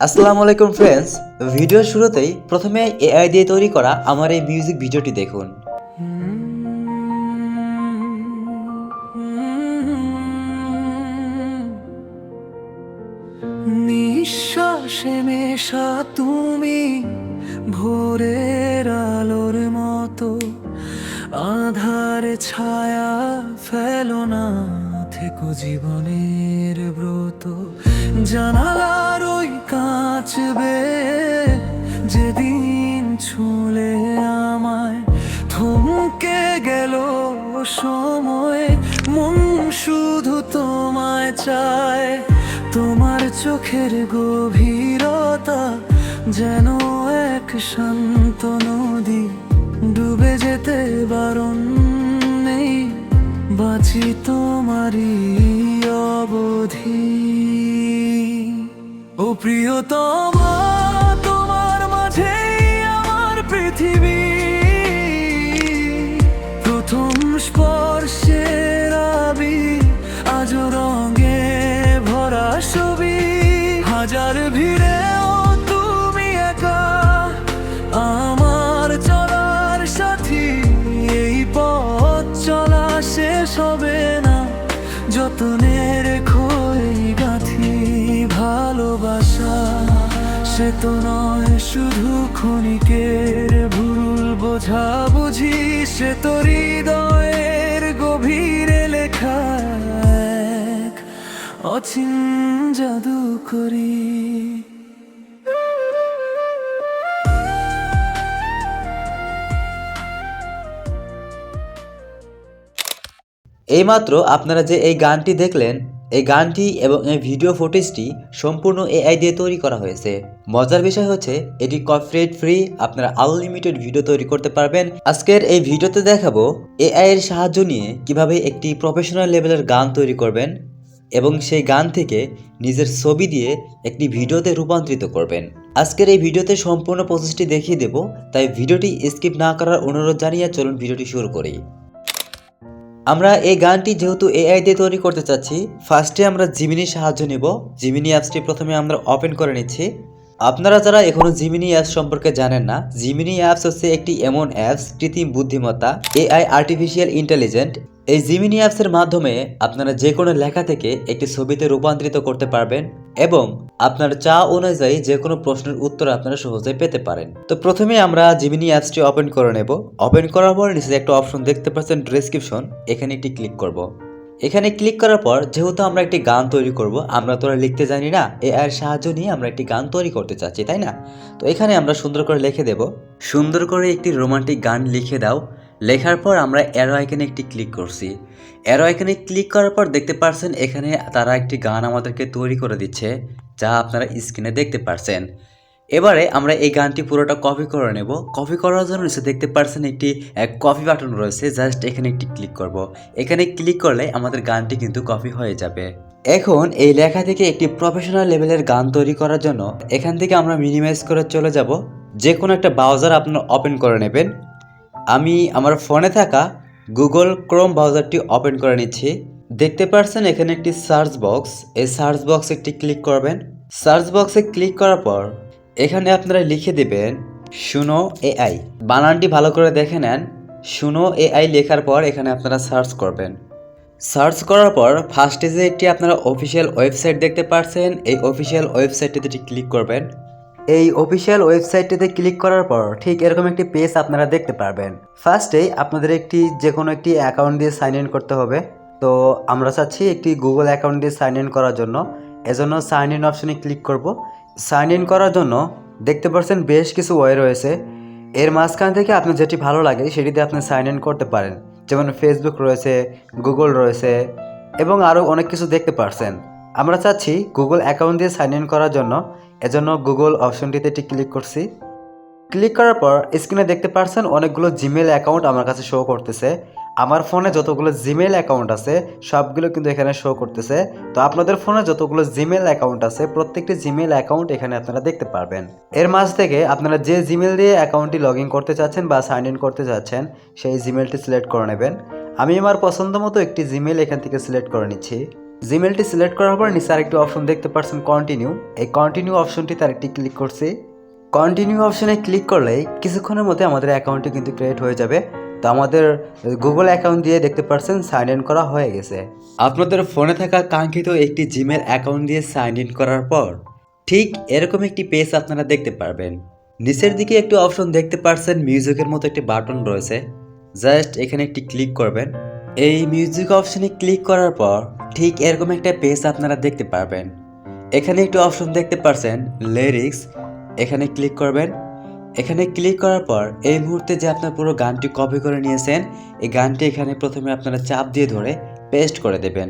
আসসালামু আলাইকুম ফ্রেন্ডস ভিডিওর শুরুতেই প্রথমে এআই দিয়ে তৈরি করা আমার এই মিউজিক ভিডিওটি দেখুন। নিঃশ্বাসে মেশা তুমি ভোরের আলোর মতো। আধার ছায়া ফেলো না, থেকো জীবনের ব্রত। জানালার ওই কাঁচবে, যেদিন ছুলে আমায় থমকে গেল সময়। মন শুধু তোমায় চায়, তোমার চোখের গভীরতা যেন এক শান্ত নদী ডুবে যেতে বারণ নেই। বাঁচি তোমারই অবধি। ও প্রিয়তমা, তোমার মাঝেই আমার পৃথিবী। প্রথম স্পর্শের আবি আজ রঙে ভরা ছবি। হাজার ভিড়েও তুমি একা, আমার চলার সাথী। এই পথ চলা শেষ হবে না, যতনের ভালোবাসা, সে তো নয় শুধু ক্ষণিকের ভুল বোঝা বুঝি, সে তো হৃদয়ের গভীরে লেখা অচিন জাদু করি। এইমাত্র আপনারা যে এই গানটি দেখলেন এই গানটি এবং এই ভিডিও ফুটেজটি সম্পূর্ণ এআই দিয়ে তৈরি করা হয়েছে। মজার বিষয় হচ্ছে, এটি কপিরাইট ফ্রি, আপনারা আনলিমিটেড ভিডিও তৈরি করতে পারবেন। আজকের এই ভিডিওতে দেখাবো এআই এর সাহায্য নিয়ে কীভাবে একটি প্রফেশনাল লেভেলের গান তৈরি করবেন এবং সেই গান থেকে নিজের ছবি দিয়ে একটি ভিডিওতে রূপান্তরিত করবেন। আজকের এই ভিডিওতে সম্পূর্ণ প্রসেসটি দেখিয়ে দেব, তাই ভিডিওটি স্কিপ না করার অনুরোধ জানিয়ে চলুন ভিডিওটি শুরু করি। আমরা এই গানটি যেহেতু এআই দিয়ে তৈরি করতে চাচ্ছি ফার্স্টে আমরা জিমিনির সাহায্য নেব। জিমিনি অ্যাপসটি প্রথমে আমরা ওপেন করে নিচ্ছি। আপনারা যারা এখনও জিমিনি অ্যাপস সম্পর্কে জানেন না জিমিনি অ্যাপস হচ্ছে একটি এমন অ্যাপস কৃত্রিম বুদ্ধিমত্তা এআই আর্টিফিশিয়াল ইন্টেলিজেন্ট এই জিমিনি অ্যাপসের মাধ্যমে আপনারা যে কোনো লেখা থেকে একটি ছবিতে রূপান্তরিত করতে পারবেন এবং আপনার চা অনুযায়ী যে কোনো প্রশ্নের উত্তর আপনারা সহজে পেতে পারেন। তো প্রথমে আমরা জিমিনি অ্যাপসটি ওপেন করে নেব। ওপেন করার পর নিচে একটা অপশন দেখতে পাচ্ছেন ডেসক্রিপশন এখানে একটি ক্লিক করব। এখানে ক্লিক করার পর যেহেতু আমরা একটি গান তৈরি করব, আমরা তো লিখতে জানি না এ আর সাহায্য নিয়ে আমরা একটি গান তৈরি করতে চাচ্ছি, তাই না? তো এখানে আমরা সুন্দর করে লিখে দেব। সুন্দর করে একটি রোমান্টিক গান লিখে দাও। লেখার পর আমরা অ্যারো আইকনে একটি ক্লিক করছি। অ্যারো আইকনে ক্লিক করার পর দেখতে পারছেন, এখানে তারা একটি গান আমাদেরকে তৈরি করে দিচ্ছে, যা আপনারা স্ক্রিনে দেখতে পারছেন। এবারে আমরা এই গানটি পুরোটা কপি করে নেব। কপি করার জন্য নিচে দেখতে পারছেন একটি কপি বাটন রয়েছে জাস্ট এখানে একটি ক্লিক করব। এখানে ক্লিক করলে আমাদের গানটি কিন্তু কপি হয়ে যাবে। এখন এই লেখা থেকে একটি প্রফেশনাল লেভেলের গান তৈরি করার জন্য এখান থেকে আমরা মিনিমাইজ করে চলে যাব। যে কোনো একটা ব্রাউজার আপনার ওপেন করে নেবেন। আমি আমার ফোনে থাকা গুগল ক্রোম ব্রাউজারটি ওপেন করে নিচ্ছি। দেখতে পাচ্ছেন এখানে একটি সার্চ বক্স এই সার্চ বক্সে একটি ক্লিক করবেন। সার্চ বক্সে ক্লিক করার পর এখানে আপনারা লিখে দেবেন শুনো এআই বানানটি ভালো করে দেখে নেন। শুনো এআই লেখার পর এখানে আপনারা সার্চ করবেন। সার্চ করার পর ফার্স্টে যে একটি আপনারা অফিসিয়াল ওয়েবসাইট দেখতে পাচ্ছেন এই অফিসিয়াল ওয়েবসাইটটিতে ক্লিক করবেন। এই অফিসিয়াল ওয়েবসাইটটিতে ক্লিক করার পর ঠিক এরকম একটি পেজ আপনারা দেখতে পারবেন। ফার্স্টেই আপনাদের একটি যে কোনো একটি অ্যাকাউন্ট দিয়ে সাইন ইন করতে হবে। তো আমরা চাচ্ছি একটি গুগল অ্যাকাউন্ট দিয়ে সাইন ইন করার জন্য। এজন্য সাইন ইন অপশনে ক্লিক করব। সাইন ইন করার জন্য দেখতে পাচ্ছেন বেশ কিছু ওয়ে রয়েছে। এর মাঝখান থেকে আপনার যেটি ভালো লাগে সেটিতে আপনি সাইন ইন করতে পারেন। যেমন ফেসবুক রয়েছে গুগল রয়েছে, এবং আরও অনেক কিছু দেখতে পারছেন। আমরা চাচ্ছি গুগল অ্যাকাউন্ট দিয়ে সাইন ইন করার জন্য। এজন্য গুগল অপশনটিতে একটি ক্লিক করছি। ক্লিক করার পর স্ক্রিনে দেখতে পাচ্ছেন অনেকগুলো জিমেল অ্যাকাউন্ট আমার কাছে শো করতেছে। আমার ফোনে যতগুলো জিমেল অ্যাকাউন্ট আছে, সবগুলো কিন্তু এখানে শো করতেছে। তো আপনাদের ফোনে যতগুলো জিমেল অ্যাকাউন্ট আছে, প্রত্যেকটি জিমেল অ্যাকাউন্ট এখানে আপনারা দেখতে পারবেন। এর মাঝ থেকে আপনারা যে জিমেল দিয়ে অ্যাকাউন্টটি লগ করতে চাচ্ছেন বা সাইন ইন করতে চাচ্ছেন, সেই জিমেলটি সিলেক্ট করে নেবেন। আমি আমার পছন্দ মতো একটি জিমেল এখান থেকে সিলেক্ট করে নিচ্ছি। জিমেলটি সিলেক্ট করার পর নিচে আরেকটি অপশন দেখতে পাচ্ছেন কন্টিনিউ এই কন্টিনিউ অপশনটি তার একটি ক্লিক করছি কন্টিনিউ অপশনে ক্লিক করলেই কিছুক্ষণের মধ্যে আমাদের অ্যাকাউন্টটি কিন্তু ক্রিয়েট হয়ে যাবে। তো আমাদের গুগল অ্যাকাউন্ট দিয়ে দেখতে পারছেন সাইন ইন করা হয়ে গেছে। আপনাদের ফোনে থাকা কাঙ্ক্ষিত একটি জিমেল অ্যাকাউন্ট দিয়ে সাইন ইন করার পর, ঠিক এরকম একটি পেজ আপনারা দেখতে পারবেন। নিচের দিকে একটি অপশন দেখতে পারছেন মিউজিকের মতো একটি বাটন রয়েছে। জাস্ট এখানে একটি ক্লিক করবেন। এই মিউজিক অপশনে ক্লিক করার পর, ঠিক এরকম একটা পেজ আপনারা দেখতে পারবেন। এখানে একটি অপশন দেখতে পারছেন লিরিক্স এখানে ক্লিক করবেন। এখানে ক্লিক করার পর এই মুহূর্তে যে আপনার পুরো গানটি কপি করে নিয়েছেন, এই গানটি এখানে প্রথমে আপনারা চাপ দিয়ে ধরে পেস্ট করে দেবেন।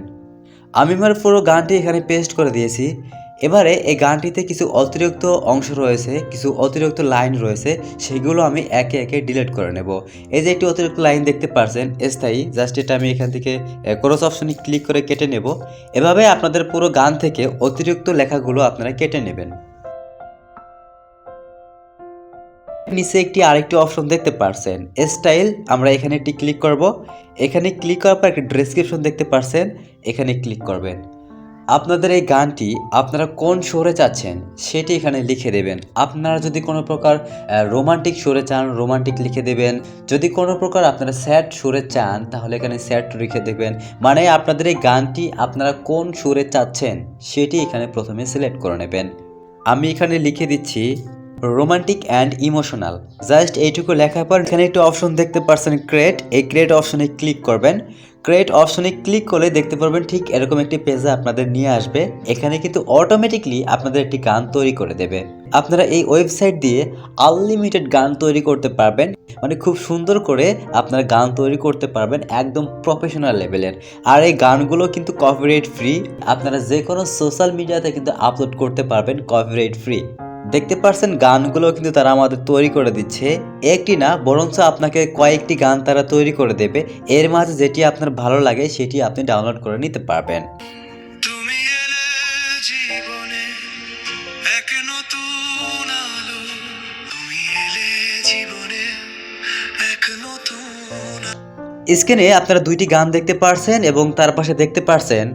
আমি আমার পুরো গানটি এখানে পেস্ট করে দিয়েছি। এবারে এই গানটিতে কিছু অতিরিক্ত অংশ রয়েছে, কিছু অতিরিক্ত লাইন রয়েছে, সেগুলো আমি একে একে ডিলিট করে নেব। এই যে একটি অতিরিক্ত লাইন দেখতে পারছেন, স্থায়ী জাস্ট এটা আমি এখান থেকে ক্রস অপশনে ক্লিক করে কেটে নেব। এভাবে আপনাদের পুরো গান থেকে অতিরিক্ত লেখাগুলো আপনারা কেটে নেবেন। নিচে একটি আরেকটি অপশন দেখতে পারছেন, স্টাইল, আমরা এখানে একটি ক্লিক করব। এখানে ক্লিক করার পর একটি ডেসক্রিপশন দেখতে পারছেন, এখানে ক্লিক করবেন। আপনাদের এই গানটি আপনারা কোন সুরে চাচ্ছেন সেটি এখানে লিখে দেবেন। আপনারা যদি কোনো প্রকার রোমান্টিক সুরে চান, রোমান্টিক লিখে দেবেন। যদি কোনো প্রকার আপনারা স্যাড সুরে চান, তাহলে এখানে স্যাড লিখে দেবেন। মানে আপনাদের এই গানটি আপনারা কোন সুরে চাচ্ছেন সেটি এখানে প্রথমে সিলেক্ট করে নেবেন। আমি এখানে লিখে দিচ্ছি রোমান্টিক অ্যান্ড ইমোশনাল জাস্ট এইটুকু লেখার পর এখানে একটু অপশন দেখতে পারছেন ক্রিয়েট এই ক্রিয়েট অপশনে ক্লিক করবেন। ক্রিয়েট অপশনে ক্লিক করলে দেখতে পারবেন ঠিক এরকম একটি পেজে আপনাদের নিয়ে আসবে। এখানে কিন্তু অটোমেটিকলি আপনাদের একটি গান তৈরি করে দেবে। আপনারা এই ওয়েবসাইট দিয়ে আনলিমিটেড গান তৈরি করতে পারবেন। মানে খুব সুন্দর করে আপনারা গান তৈরি করতে পারবেন একদম প্রফেশনাল লেভেলের আর এই গানগুলো কিন্তু কপিরাইট ফ্রি আপনারা যে কোনো সোশ্যাল মিডিয়াতে কিন্তু আপলোড করতে পারবেন কপিরাইট ফ্রি দেখতে পারছেন গানগুলো কিন্তু তারা আমাদের তৈরি করে দিচ্ছে। একটি না বরঞ্চ আপনাকে কয়েকটি গান তারা তৈরি করে দেবে। এর মাঝে যেটি আপনার ভালো লাগে সেটি আপনি ডাউনলোড করে নিতে পারবেন। স্ক্রিনে আপনারা দুইটি গান দেখতে পারছেন এবং তার পাশে দেখতে পারছেন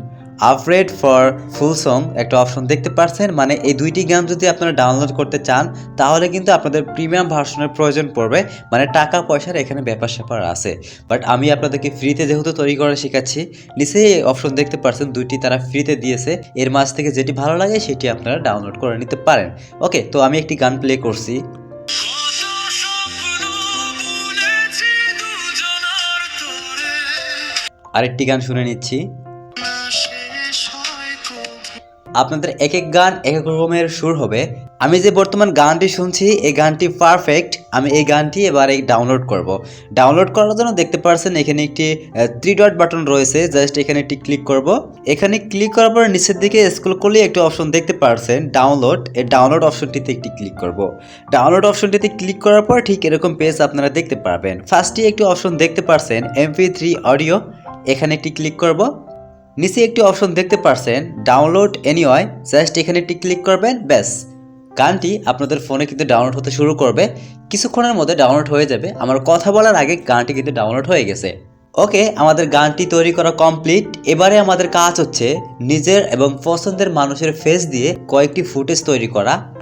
আপগ্রেড ফর ফুল সং একটা অপশন দেখতে পারছেন? মানে এই দুইটি গান যদি আপনারা ডাউনলোড করতে চান, তাহলে কিন্তু আপনাদের প্রিমিয়াম ভার্সনের প্রয়োজন পড়বে। মানে টাকা পয়সার এখানে ব্যাপার স্যাপার আছে। বাট আমি আপনাদেরকে ফ্রিতে যেহেতু তৈরি করা শেখাচ্ছি, নিচে অপশন দেখতে পারছেন, দুইটি তারা ফ্রিতে দিয়েছে। এর মাঝ থেকে যেটি ভালো লাগে, সেটি আপনারা ডাউনলোড করে নিতে পারেন। ওকে, তো আমি একটি গান প্লে করছি। আরেকটি গান শুনে নিচ্ছি। আপনাদের এক এক গান, এক এক রকমের সুর হবে। আমি যে বর্তমান গানটি শুনছি, এই গানটি পারফেক্ট আমি এই গানটি এবার এই ডাউনলোড করব। ডাউনলোড করার জন্য দেখতে পাচ্ছেন এখানে একটি থ্রি ডট বাটন রয়েছে জাস্ট এখানে একটি ক্লিক করব। এখানে ক্লিক করার পর নিচের দিকে স্ক্রল করলে একটি অপশন দেখতে পাচ্ছেন ডাউনলোড এই ডাউনলোড অপশনটিতে একটি ক্লিক করব। ডাউনলোড অপশনটিতে ক্লিক করার পর ঠিক এরকম পেজ আপনারা দেখতে পারবেন। ফার্স্টে একটি অপশন দেখতে পাচ্ছেন এমপি থ্রি অডিও এখানে একটি ক্লিক করব। নিচে একটি অপশন দেখতে পারছেন, ডাউনলোড এনিওয়াই জাস্ট এখানে একটি ক্লিক করবেন, ব্যাস। গানটি আপনাদের ফোনে কিন্তু ডাউনলোড হতে শুরু করবে। কিছুক্ষণের মধ্যে ডাউনলোড হয়ে যাবে। আমার কথা বলার আগে গানটি কিন্তু ডাউনলোড হয়ে গেছে। ওকে, আমাদের গানটি তৈরি করা কমপ্লিট। এবারে আমাদের কাজ হচ্ছে নিজের এবং পছন্দের মানুষের ফেস দিয়ে কয়েকটি ফুটেজ তৈরি করা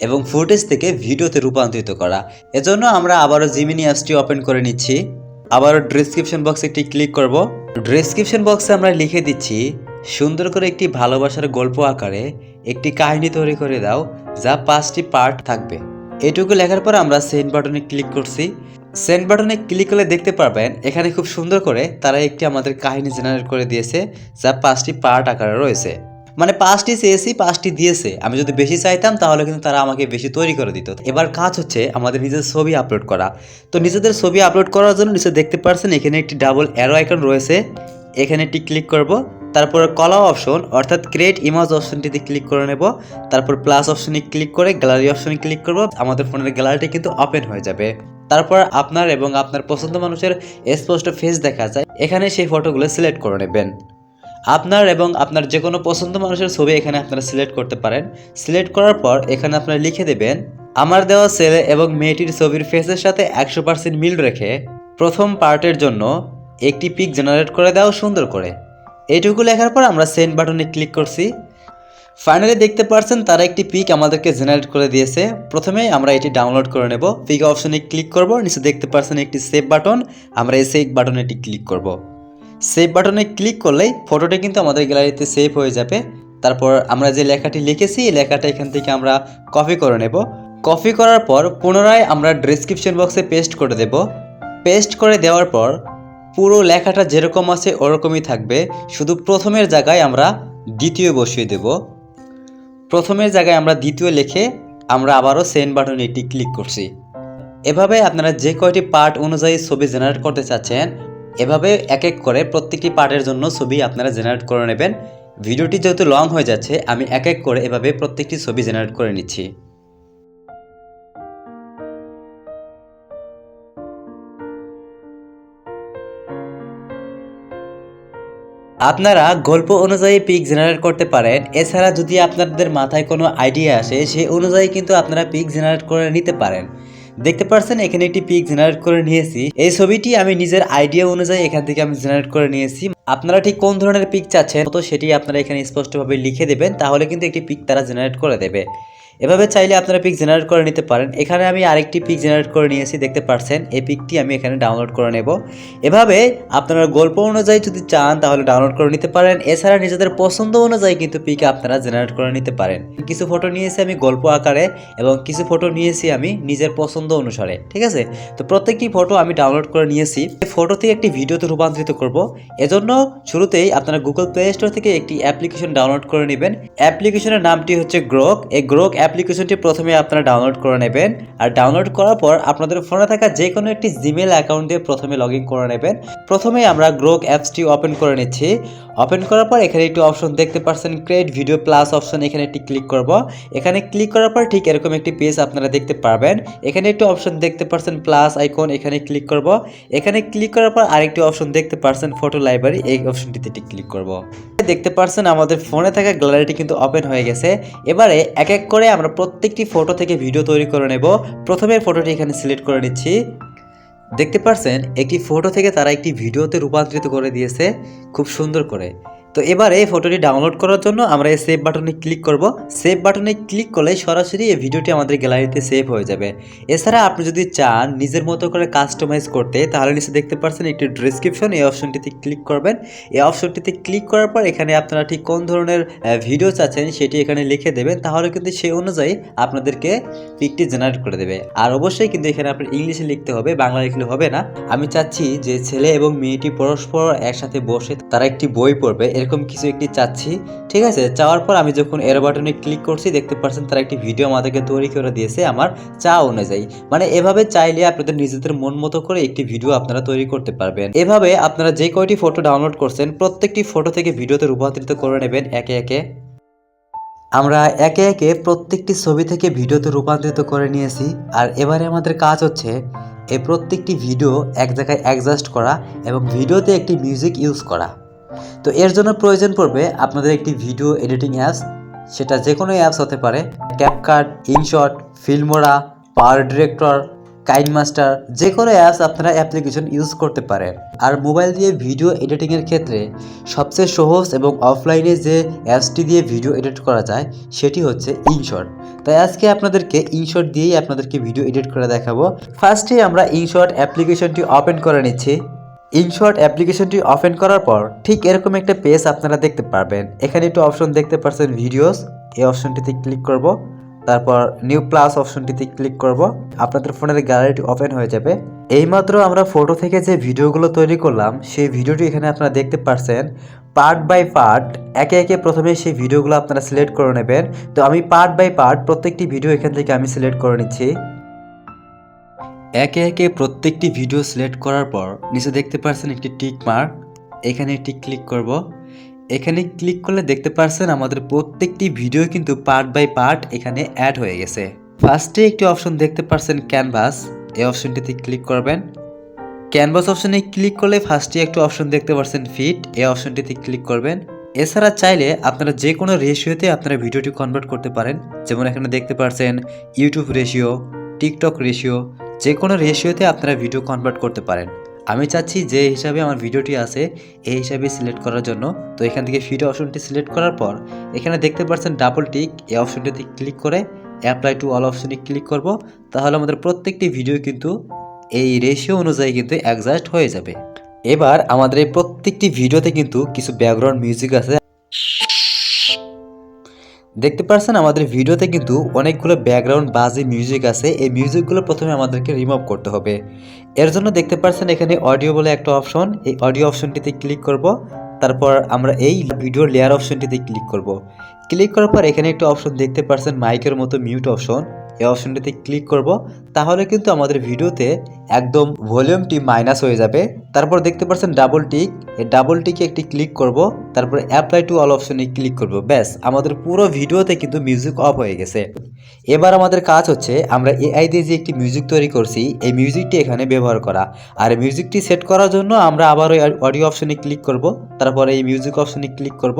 এবং ফুটেজ থেকে ভিডিওতে রূপান্তরিত করা। এজন্য আমরা আবারও জিমিনি অ্যাপসটি ওপেন করে নিচ্ছি। আবারও ডেসক্রিপশন বক্সে একটি ক্লিক করব। ডেসক্রিপশন বক্সে আমরা লিখে দিচ্ছি, সুন্দর করে একটি ভালোবাসার গল্প আকারে একটি কাহিনী তৈরি করে দাও, যা পাঁচটি পার্ট থাকবে। এটুকু লেখার পর আমরা সেন্ড বাটনে ক্লিক করছি। সেন্ড বাটনে ক্লিক করলে দেখতে পারবেন, এখানে খুব সুন্দর করে তারা একটি আমাদের কাহিনী জেনারেট করে দিয়েছে, যা পাঁচটি পার্ট আকারে রয়েছে। মানে পাঁচটি চেয়েছি, পাঁচটি দিয়েছে। আমি যদি বেশি চাইতাম, তাহলে কিন্তু তারা আমাকে বেশি তৈরি করে দিত। এবার কাজ হচ্ছে আমাদের নিজের ছবি আপলোড করা। তো নিজেদের ছবি আপলোড করার জন্য নিচে দেখতে পারছেন, এখানে একটি ডাবল অ্যারো আইকন রয়েছে। এখানে একটি ক্লিক করব। তারপরে কলা অপশন অর্থাৎ ক্রিয়েট ইমেজ অপশনটিতে ক্লিক করে নেব। তারপর প্লাস অপশনে ক্লিক করে গ্যালারি অপশনে ক্লিক করব। আমাদের ফোনের গ্যালারিটি কিন্তু ওপেন হয়ে যাবে। তারপর আপনার এবং আপনার পছন্দ মানুষের স্পষ্ট ফেস দেখা যায়। এখানে সেই ফটোগুলো সিলেক্ট করে নেবেন। আপনার এবং আপনার যে কোনো পছন্দ মানুষের ছবি এখানে আপনারা সিলেক্ট করতে পারেন। সিলেক্ট করার পর এখানে আপনারা লিখে দেবেন, আমার দেওয়া ছেলে এবং মেয়েটির ছবির ফেসের সাথে একশো পার্সেন্ট মিল রেখে প্রথম পার্টের জন্য একটি পিক জেনারেট করে দাও সুন্দর করে। এইটুকু লেখার পর আমরা সেন্ড বাটনে ক্লিক করছি। ফাইনালি দেখতে পারছেন তারা একটি পিক আমাদেরকে জেনারেট করে দিয়েছে। প্রথমে আমরা এটি ডাউনলোড করে নেব। পিক অপশনে ক্লিক করব। নিচে দেখতে পারছেন একটি সেভ বাটন। আমরা এই সেভ বাটনে এটি ক্লিক করব। সেভ বাটনে ক্লিক করলেই ফটোটি কিন্তু আমাদের গ্যালারিতে সেভ হয়ে যাবে। তারপর আমরা যে লেখাটি লিখেছি, এই লেখাটা এখান থেকে আমরা কপি করে নেব। কপি করার পর পুনরায় আমরা ডেসক্রিপশন বক্সে পেস্ট করে দেব। পেস্ট করে দেওয়ার পর পুরো লেখাটা যেরকম আছে ওরকমই থাকবে। শুধু প্রথমের জায়গায় আমরা দ্বিতীয় বসিয়ে দেব। প্রথমের জায়গায় আমরা দ্বিতীয় লিখে আমরা আবারও সেন্ড বাটনে এটি ক্লিক করছি। এভাবে আপনারা যে কয়টি পার্ট অনুযায়ী ছবি জেনারেট করতে চাচ্ছেন এভাবে এক এক করে প্রত্যেকটি পার্টের জন্য ছবি আপনারা জেনারেট করে নেবেন। ভিডিওটি যেহেতু লং হয়ে যাচ্ছে, আমি এক এক করে এভাবে প্রত্যেকটি ছবি জেনারেট করে নিচ্ছি। আপনারা গল্প অনুযায়ী পিক জেনারেট করতে পারেন। এছাড়া যদি আপনাদের মাথায় কোনো আইডিয়া আসে, সেই অনুযায়ী কিন্তু আপনারা পিক জেনারেট করে নিতে পারেন। দেখতে পাচ্ছেন এখানে একটি পিক জেনারেট করে নিয়েছি। এই ছবিটি আমি নিজের আইডিয়া অনুযায়ী এখান থেকে আমি জেনারেট করে নিয়েছি। আপনারা ঠিক কোন ধরনের পিক চাচ্ছেন, তো সেটি আপনারা এখানে স্পষ্টভাবে লিখে দেবেন, তাহলে কিন্তু একটি পিক তারা জেনারেট করে দেবে। এভাবে চাইলে আপনারা পিক জেনারেট করে নিতে পারেন। এখানে আমি আরেকটি পিক জেনারেট করে নিয়েছি, দেখতে পাচ্ছেন এই পিকটি আমি এখানে ডাউনলোড করে নেব। এভাবে আপনারা গল্প অনুযায়ী যদি চান, তাহলে ডাউনলোড করে নিতে পারেন। এছাড়া নিজেদের পছন্দ অনুযায়ী কিন্তু পিক আপনারা জেনারেট করে নিতে পারেন। কিছু ফটো নিয়েছি আমি গল্প আকারে এবং কিছু ফটো নিয়েছি আমি নিজের পছন্দ অনুসারে, ঠিক আছে? তো প্রত্যেকটি ফটো আমি ডাউনলোড করে নিয়েছি। ফটো থেকে একটি ভিডিওতে রূপান্তরিত করব। এজন্য শুরুতেই আপনারা গুগল প্লে স্টোর থেকে একটি অ্যাপ্লিকেশন ডাউনলোড করে নেবেন। অ্যাপ্লিকেশনের নামটি হচ্ছে গ্রোক এই গ্রোক অ্যাপ্লিকেশনটি প্রথমে আপনারা ডাউনলোড করে নেবেন। আর ডাউনলোড করার পর আপনাদের ফোনে থাকা যে কোনো একটি জিমেল অ্যাকাউন্ট দিয়ে প্রথমে লগ করে নেবেন। প্রথমে আমরা গ্রোক অ্যাপসটি ওপেন করে নিচ্ছি। ওপেন করার পর এখানে একটি অপশন দেখতে পাচ্ছেন ক্রিয়েট ভিডিও প্লাস অপশন এখানে একটি ক্লিক করব। এখানে ক্লিক করার পর ঠিক এরকম একটি পেজ আপনারা দেখতে পারবেন। এখানে একটি অপশন দেখতে পাচ্ছেন প্লাস আইকন এখানে ক্লিক করব। এখানে ক্লিক করার পর আরেকটি অপশন দেখতে পাচ্ছেন ফটো লাইব্রেরি এই অপশনটিতে ক্লিক করব। দেখতে পাচ্ছেন আমাদের ফোনে থাকা গ্যালারিটি কিন্তু ওপেন হয়ে গেছে। এবারে এক এক করে আমরা প্রত্যেকটি ফটো থেকে ভিডিও তৈরি করে নেব। প্রথমের ফটোটি এখানে সিলেক্ট করে নিচ্ছি। দেখতে পারছেন, একটি ফটো থেকে তারা একটি ভিডিওতে রূপান্তরিত করে দিয়েছে, খুব সুন্দর করে। তো এবার এই ফটোটি ডাউনলোড করার জন্য আমরা এই সেভ বাটনে ক্লিক করব। সেভ বাটনে ক্লিক করলে সরাসরি এই ভিডিওটি আমাদের গ্যালারিতে সেভ হয়ে যাবে। এছাড়া আপনি যদি চান নিজের মতো করে কাস্টমাইজ করতে, তাহলে নিচে দেখতে পাচ্ছেন একটি ডিসক্রিপশন এই অপশনটিতে ক্লিক করবেন। এই অপশনটিতে ক্লিক করার পর এখানে আপনারা ঠিক কোন ধরনের ভিডিও চাচ্ছেন সেটি এখানে লিখে দেবেন। তাহলে কিন্তু সেই অনুযায়ী আপনাদেরকে পিকটি জেনারেট করে দেবে। আর অবশ্যই কিন্তু এখানে আপনার ইংলিশে লিখতে হবে, বাংলা লিখলে হবে না। আমি চাচ্ছি যে ছেলে এবং মেয়েটি পরস্পর একসাথে বসে তারা একটি বই পড়বে। এরকম কিছু একটি চাচ্ছি, ঠিক আছে? চাওয়ার পর আমি যখন এর বাটনে ক্লিক করছি, দেখতে পাচ্ছেন তারা একটি ভিডিও আমাদেরকে তৈরি করে দিয়েছে আমার চা অনুযায়ী। মানে এভাবে চাইলে আপনাদের নিজেদের মন মতো করে একটি ভিডিও আপনারা তৈরি করতে পারবেন। এভাবে আপনারা যে কয়টি ফটো ডাউনলোড করছেন, প্রত্যেকটি ফটো থেকে ভিডিওতে রূপান্তরিত করে নেবেন একে একে। আমরা একে একে প্রত্যেকটি ছবি থেকে ভিডিওতে রূপান্তরিত করে নিয়েছি। আর এবারে আমাদের কাজ হচ্ছে এই প্রত্যেকটি ভিডিও এক জায়গায় অ্যাডজাস্ট করা এবং ভিডিওতে একটি মিউজিক ইউজ করা। তো এর জন্য প্রয়োজন পড়বে আপনাদের একটি ভিডিও এডিটিং অ্যাপস। সেটা যে কোনো অ্যাপস হতে পারে। CapCut InShot Filmora PowerDirector KineMaster যে কোনো অ্যাপস আপনারা অ্যাপ্লিকেশন ইউজ করতে পারেন। আর মোবাইল দিয়ে ভিডিও এডিটিংয়ের ক্ষেত্রে সবচেয়ে সহজ এবং অফলাইনে যে অ্যাপসটি দিয়ে ভিডিও এডিট করা যায়, সেটি হচ্ছে ইনশট তাই আজকে আপনাদেরকে ইনশট দিয়েই আপনাদেরকে ভিডিও এডিট করে দেখাবো। ফার্স্টে আমরা ইনশট অ্যাপ্লিকেশনটি ওপেন করে নিচ্ছি। ইনশর্ট অ্যাপ্লিকেশনটি ওপেন করার পর ঠিক এরকম একটা পেজ আপনারা দেখতে পারবেন। এখানে একটু অপশন দেখতে পাচ্ছেন ভিডিওস এই অপশনটিতে ক্লিক করব। তারপর নিউ প্লাস অপশনটিতে ক্লিক করব। আপনাদের ফোনের গ্যালারিটি ওপেন হয়ে যাবে। এইমাত্র আমরা ফটো থেকে যে ভিডিওগুলো তৈরি করলাম, সেই ভিডিওটি এখানে আপনারা দেখতে পাচ্ছেন পার্ট বাই পার্ট একে একে প্রথমে সেই ভিডিওগুলো আপনারা সিলেক্ট করে নেবেন। তো আমি পার্ট বাই পার্ট প্রত্যেকটি ভিডিও এখান থেকে আমি সিলেক্ট করে নিচ্ছি। একে একে প্রত্যেকটি ভিডিও সিলেক্ট করার পর নিচে দেখতে পাচ্ছেন একটি টিক মার্ক এখানে একটি ক্লিক করব। এখানে ক্লিক করলে দেখতে পাচ্ছেন আমাদের প্রত্যেকটি ভিডিও কিন্তু পার্ট বাই পার্ট এখানে অ্যাড হয়ে গেছে। ফার্স্টে একটি অপশন দেখতে পাচ্ছেন ক্যানভাস এই অপশনটিতে ক্লিক করবেন। ক্যানভাস অপশনে ক্লিক করলে ফার্স্টে একটু অপশন দেখতে পাচ্ছেন ফিট এই অপশনটিতে ক্লিক করবেন। এছাড়া চাইলে আপনারা যে কোনো রেশিওতে আপনারা ভিডিওটি কনভার্ট করতে পারেন। যেমন এখানে দেখতে পাচ্ছেন ইউটিউব রেশিও টিকটক রেশিও যে কোনো রেশিওতে আপনারা ভিডিও কনভার্ট করতে পারেন। আমি চাচ্ছি যে হিসাবে আমার ভিডিওটি আছে, এই হিসাবে সিলেক্ট করার জন্য। তো এখান থেকে ভিডিও অপশনটি সিলেক্ট করার পর, এখানে দেখতে পাচ্ছেন ডাবল টিক এই অপশনটিতে ক্লিক করে অ্যাপ্লাই টু অল অপশনে ক্লিক করব। তাহলে আমাদের প্রত্যেকটি ভিডিও কিন্তু এই রেশিও অনুযায়ী কিন্তু অ্যাডজাস্ট হয়ে যাবে। এবার আমাদের এই প্রত্যেকটি ভিডিওতে কিন্তু কিছু ব্যাকগ্রাউন্ড মিউজিক আছে। দেখতে পাচ্ছেন আমাদের ভিডিওতে কিন্তু অনেকগুলো ব্যাকগ্রাউন্ড বাজে মিউজিক আছে। এই মিউজিকগুলো প্রথমে আমাদেরকে রিমুভ করতে হবে। এর জন্য দেখতে পাচ্ছেন এখানে অডিও বলে একটা অপশন এই অডিও অপশনটিতে ক্লিক করব। তারপর আমরা এই ভিডিও লেয়ার অপশনটিতে ক্লিক করব। ক্লিক করার পর এখানে একটা অপশন দেখতে পাচ্ছেন মাইকের মতো মিউট অপশন এই অপশনটিতে ক্লিক করব, তাহলে কিন্তু আমাদের ভিডিওতে একদম ভলিউমটি মাইনাস হয়ে যাবে। তারপর দেখতে পাচ্ছেন ডাবল টিক এই ডাবল টিকে একটি ক্লিক করব, তারপর অ্যাপ্লাই টু অল অপশনে ক্লিক করব। ব্যাস, আমাদের পুরো ভিডিওতে কিন্তু মিউজিক অফ হয়ে গেছে। এবার আমাদের কাজ হচ্ছে, আমরা এআই দিয়ে যে একটি মিউজিক তৈরি করছি, এই মিউজিকটি এখানে ব্যবহার করা। আর মিউজিকটি সেট করার জন্য আমরা আবার ওই অডিও অপশনে ক্লিক করব, তারপরে এই মিউজিক অপশনে ক্লিক করব।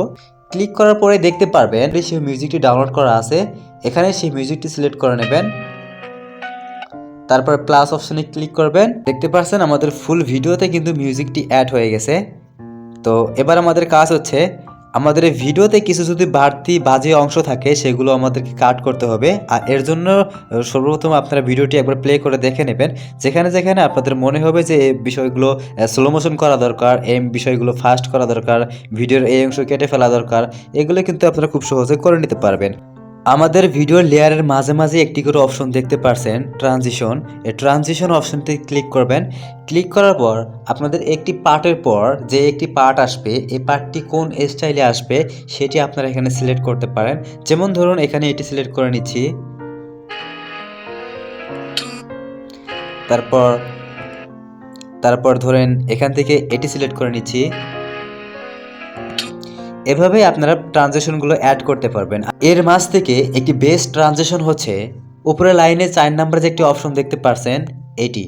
ক্লিক করার পরে দেখতে পারবেন সেই মিউজিকটি ডাউনলোড করা আছে। এখানে সেই মিউজিকটি সিলেক্ট করে নেবেন। তারপর প্লাস অপশনে ক্লিক করবেন। দেখতে পাচ্ছেন আমাদের ফুল ভিডিওতে কিন্তু মিউজিকটি অ্যাড হয়ে গেছে। তো এবার আমাদের কাজ হচ্ছে আমাদের ভিডিওতে কিছু যদি বাড়তি বাজে অংশ থাকে, সেগুলো আমাদেরকে কাট করতে হবে। আর এর জন্য সর্বপ্রথম আপনারা ভিডিওটি একবার প্লে করে দেখে নেবেন। যেখানে যেখানে আপনাদের মনে হবে যে এই বিষয়গুলো স্লো মোশন করা দরকার, এই বিষয়গুলো ফাস্ট করা দরকার, ভিডিওর এই অংশ কেটে ফেলা দরকার, এগুলো কিন্তু আপনারা খুব সহজে করে নিতে পারবেন। আমাদের ভিডিও লেয়ারের মাঝে মাঝে একটি করে অপশন দেখতে পারছেন ট্রানজিশন এই ট্রানজিশন অপশনটি ক্লিক করবেন। ক্লিক করার পর আপনাদের একটি পার্টের পর যে একটি পার্ট আসবে, এই পার্টটি কোন স্টাইলে আসবে সেটি আপনারা এখানে সিলেক্ট করতে পারেন। যেমন ধরুন, এখানে এটি সিলেক্ট করে নিচ্ছি। তারপর তারপর ধরেন এখান থেকে এটি সিলেক্ট করে নিচ্ছি। এভাবে আপনারা ট্রানজেকশনগুলো অ্যাড করতে পারবেন। এর মাঝ থেকে একটি বেস্ট ট্রানজেকশন হচ্ছে, উপরে লাইনে চার নাম্বার যে একটি অপশন দেখতে পারছেন, এটি।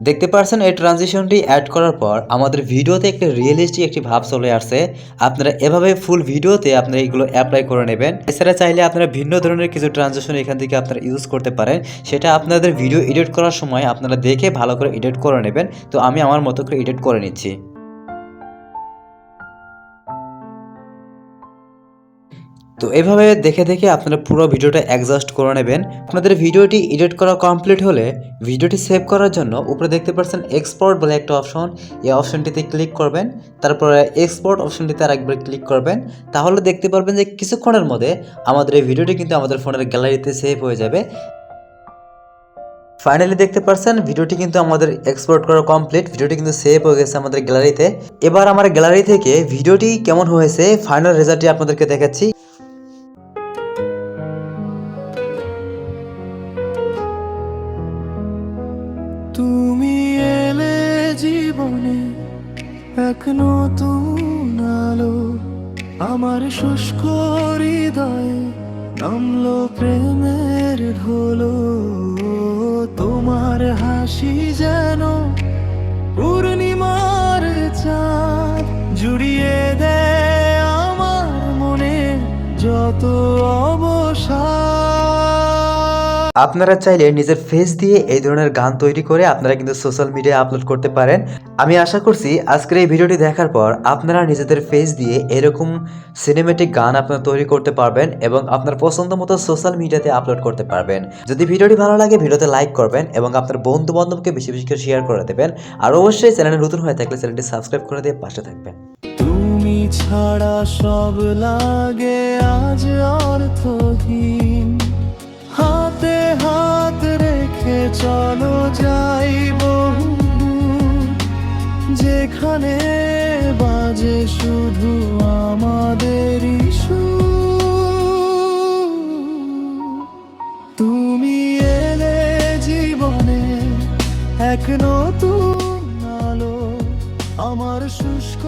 দেখতে পারছেন, এই ট্রানজিশনটি অ্যাড করার পর আমাদের ভিডিওতে একটি রিয়েলিস্টিক একটি ভাব চলে আসছে। আপনারা এভাবে ফুল ভিডিওতে আপনারা এগুলো অ্যাপ্লাই করে নেবেন। এছাড়া চাইলে আপনারা ভিন্ন ধরনের কিছু ট্রানজেকশন এখান থেকে আপনারা ইউজ করতে পারেন। সেটা আপনাদের ভিডিও এডিট করার সময় আপনারা দেখে ভালো করে এডিট করে নেবেন। তো আমি আমার মতো করে এডিট করে নিচ্ছি। তো এভাবে দেখে দেখে আপনারা পুরো ভিডিওটা অ্যাডজাস্ট করে নেবেন। আপনাদের ভিডিওটি এডিট করা কমপ্লিট হলে ভিডিওটি সেভ করার জন্য উপরে দেখতে পাচ্ছেন এক্সপোর্ট বলে একটা অপশন এই অপশনটিতে ক্লিক করবেন, তারপরে এক্সপোর্ট অপশনটিতে আর একবার ক্লিক করবেন। তাহলে দেখতে পারবেন যে কিছুক্ষণের মধ্যে আমাদের এই ভিডিওটি কিন্তু আমাদের ফোনের গ্যালারিতে সেভ হয়ে যাবে। ফাইনালি দেখতে পাচ্ছেন, ভিডিওটি কিন্তু আমাদের এক্সপোর্ট করা কমপ্লিট ভিডিওটি কিন্তু সেভ হয়ে গেছে আমাদের গ্যালারিতে এবার আমার গ্যালারি থেকে ভিডিওটি কেমন হয়েছে ফাইনাল রেজাল্টটি আপনাদেরকে দেখাচ্ছি। এক নতুন আলো আমার শুষ্ক হৃদয়ে নামলো প্রেমের ঢোলো। আপনারা চাইলে নিজের ফেস দিয়ে এই ধরনের গান তৈরি করে আপনারা কিন্তু সোশ্যাল মিডিয়ায় আপলোড করতে পারেন। আমি আশা করছি আজকের এই ভিডিওটি দেখার পর আপনারা নিজেদের ফেস দিয়ে এরকম সিনেমেটিক গান আপনারা তৈরি করতে পারবেন এবং আপনার পছন্দ মতো সোশ্যাল মিডিয়াতে আপলোড করতে পারবেন। যদি ভিডিওটি ভালো লাগে, ভিডিওতে লাইক করবেন এবং আপনার বন্ধু বান্ধবকে বেশি বেশি করে শেয়ার করে দেবেন। আর অবশ্যই চ্যানেলে নতুন হয়ে থাকলে চ্যানেলটি সাবস্ক্রাইব করে দিয়ে পাশে থাকবেন। ছাড়া সব লাগে আজ অর্থহীন। রেখে চলো যাই বহু যেখানে বাজে শুধু আমাদেরই তুমি এলে জীবনে এক নতুন আলো, আমার শুষ্ক